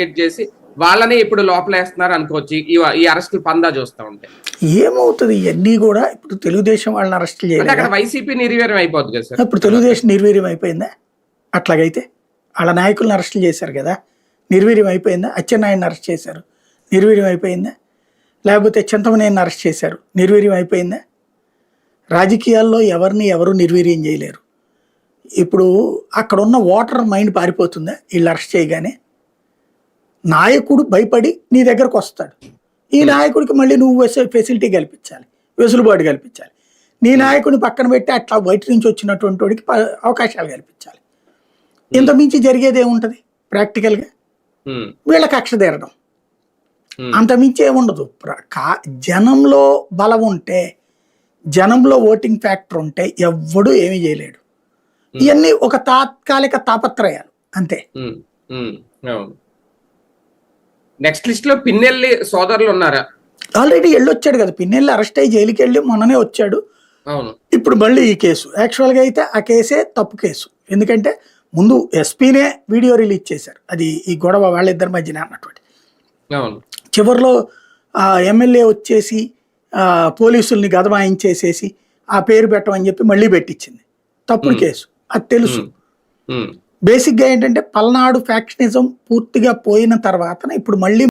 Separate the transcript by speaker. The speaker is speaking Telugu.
Speaker 1: టార్గెట్ చేసి వాళ్ళనే ఇప్పుడు లోపలేస్తున్నారు అనుకోవచ్చు. ఈ అరెస్టులు పందా చూస్తా ఉంటే.
Speaker 2: ఏమవుతుంది? ఇవన్నీ కూడా ఇప్పుడు తెలుగుదేశం వాళ్ళని అరెస్ట్
Speaker 1: అంటే
Speaker 2: చేయలేదు?
Speaker 1: అక్కడ వైసీపీ నిర్వీర్యం అయిపోద్ది కదా సార్.
Speaker 2: ఇప్పుడు తెలుగుదేశం నిర్వీర్యం అయిపోయిందా? అట్లాగైతే వాళ్ళ నాయకులను అరెస్ట్ చేశారు కదా. నిర్వీర్యం అయిపోయిందా? అచ్చెన్నాయుడిని అరెస్ట్ చేశారు. నిర్వీర్యం అయిపోయిందా? లేకపోతే చింతమనేని అరెస్ట్ చేశారు. నిర్వీర్యం అయిపోయిందా? రాజకీయాల్లో ఎవరిని ఎవరు నిర్వీర్యం చేయలేరు. ఇప్పుడు అక్కడ ఉన్న ఓటర్ మైండ్ పారిపోతుందా? వీళ్ళు అరెస్ట్ చేయగానే? నాయకుడు భయపడి నీ దగ్గరకు వస్తాడు. ఈ నాయకుడికి మళ్ళీ నువ్వు వెస- ఫెసిలిటీ కల్పించాలి. వెసులుబాటు కల్పించాలి. నీ నాయకుడిని పక్కన పెట్టి అట్లా బయట నుంచి వచ్చినటువంటి వాడికి అవకాశాలు కల్పించాలి. ఇంత మించి జరిగేది ఏముంటుంది? ప్రాక్టికల్గా వీళ్ళ కక్ష తీరడం. అంత మించి ఏముండదు. జనంలో బలం ఉంటే జనంలో ఓటింగ్ ఫ్యాక్టర్ ఉంటే ఎవ్వడూ ఏమీ చేయలేడు. ఇవన్నీ ఒక తాత్కాలిక తాపత్రయాలు. అంతే.
Speaker 1: నెక్స్ట్ లిస్ట్లో పిన్నెల్లి సోదరులు ఉన్నారా?
Speaker 2: ఆల్రెడీ వెళ్ళొచ్చాడు కదా. పిన్నెల్లి అరెస్ట్ అయ్యి జైలుకి వెళ్ళి మొన్ననే వచ్చాడు.
Speaker 1: అవును.
Speaker 2: ఇప్పుడు మళ్ళీ ఈ కేసు. యాక్చువల్గా అయితే ఆ కేసే తప్పు కేసు. ఎందుకంటే ముందు ఎస్పీనే వీడియో రిలీజ్ చేశారు. అది ఈ గొడవ వాళ్ళిద్దరి మధ్యన అన్నటువంటి.
Speaker 1: అవును.
Speaker 2: చివరిలో ఆ ఎమ్మెల్యే వచ్చేసి ఆ, పోలీసుల్ని గదమాయించేసేసి ఆ పేరు పెట్టమని చెప్పి మళ్ళీ పెట్టించింది. తప్పుడు కేసు. అది తెలుసు. బేసిక్గా ఏంటంటే పల్నాడు ఫ్యాక్షనిజం పూర్తిగా పోయిన తర్వాత ఇప్పుడు మళ్ళీ